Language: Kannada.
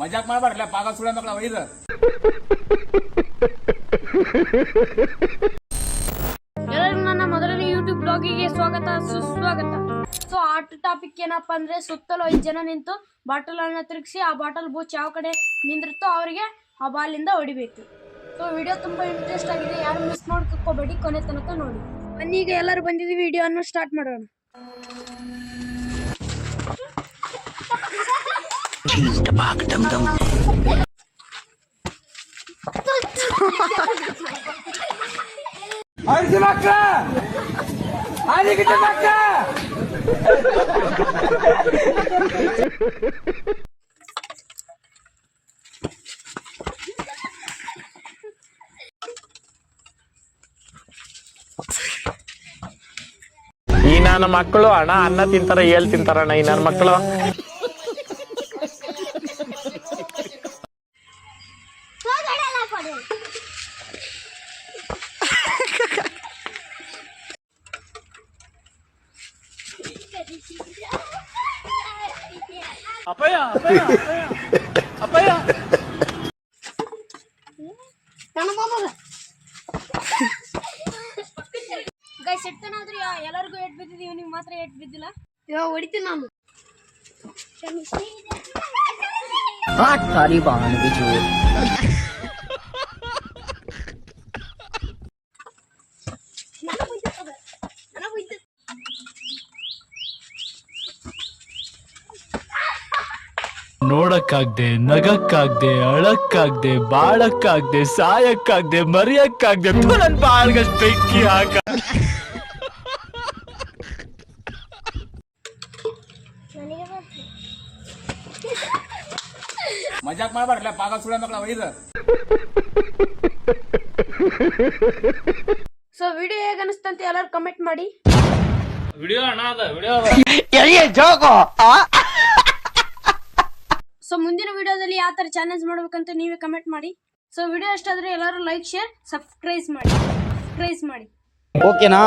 ಮಜಾಕ್ ಮಾಡ್ಬಾರ್ಲ ಪಾಗ ಸುಳ್ಳ ಮಕ್ಕಳ ವೈದ ನನ್ನ ಮೊದಲನೇ ಯೂಟ್ಯೂಬ್ ಬ್ಲಾಗಿಗೆ ಸ್ವಾಗತ, ಸುಸ್ವಾಗತ. ಸೊ ಆಟ ಟಾಪಿಕ್ ಏನಪ್ಪ ಅಂದ್ರೆ, ಸುತ್ತಲೂ ಐದು ಜನ ನಿಂತು ಬಾಟಲ್ ಅನ್ನ ತಿರುಗಿಸಿ, ಆ ಬಾಟಲ್ ಬೂಚ್ ಯಾವ ಕಡೆ ನಿಂದಿರುತ್ತೋ ಅವರಿಗೆ ಆ ಬಾಲಿಂದ ಹೊಡಿಬೇಕು. ಸೊ ವಿಡಿಯೋ ತುಂಬಾ ಇಂಟ್ರೆಸ್ಟ್ ಆಗಿದೆ. ಯಾರು ಮಿಸ್ ಮಾಡ್ಕೋಬೇಡಿ ಕೊನೆ ತನಕ ನೋಡಿ. ಈಗ ಎಲ್ಲರೂ ಬಂದಿದ್ದೀವಿ ವಿಡಿಯೋವನ್ನು ಸ್ಟಾರ್ಟ್ ಮಾಡೋಣ. ಅಳಿಸಿ ಮಕ್ಕಳ ಅಳಿಗಿಟ್ಟ ಮಕ್ಕಳ ಈ ನನ್ನ ಮಕ್ಕಳು ಅಣ್ಣ ಅನ್ನ ತಿಂತಾರ ಏಳ್ ತಿಂತಾರಣ್ಣ ಈ ನನ್ನ ಮಕ್ಕಳು ಗೈಸ್ ಎಟ್ಟನಾದ್ರೂ ಎಲ್ಲರಿಗೂ ಏಟ್ ಬಿದ್ದಿದ್ದು ಇವನಿಗೆ ಮಾತ್ರ ಏಟ್ ಬಿದ್ದಿಲ್ಲ ಇವಾಗ ಹೊಡಿತೀನಿ ನಾನು ನೋಡಕ್ಕಾಗ್ದೆ ನಗಕ್ಕಾಗ್ದೆ ಅಳಕ್ಕಾಗ್ದೆ ಬಾಳಕ್ಕಾಗ್ದೆ ಸಾಯಕ್ಕಾಗ್ದೆ ಮರಿಯಕ್ಕಾಗ್ದೆ ನನ್ ಬಾಳ್ಗಷ್ಟು ಬೆಂಕಿ ಹಾಕ ಮಜಾಕ್ ಮಾಡ್ಬಾರ್ಲ ಪಾಗ ಸುಳ ಮಕ್ಕಳ ಒಯ್ದು ಸೊ ವಿಡಿಯೋ ಹೇಗೆ ಅನಿಸ್ತಂತೆ ಎಲ್ಲರೂ ಕಮೆಂಟ್ ಮಾಡಿ. ಸೊ ಮುಂದಿನ ವಿಡಿಯೋದಲ್ಲಿ ಯಾವ ತರ ಚಾಲೆಂಜ್ ಮಾಡಬೇಕಂತ ನೀವೇ ಕಮೆಂಟ್ ಮಾಡಿ. ಸೊ ವಿಡಿಯೋ ಇಷ್ಟ ಆದ್ರೆ ಎಲ್ಲರೂ ಲೈಕ್ ಶೇರ್ ಸಬ್ಸ್ಕ್ರೈಬ್ ಮಾಡಿ. ಸಬ್ಸ್ಕ್ರೈಬ್ ಮಾಡಿ. ಓಕೆನಾ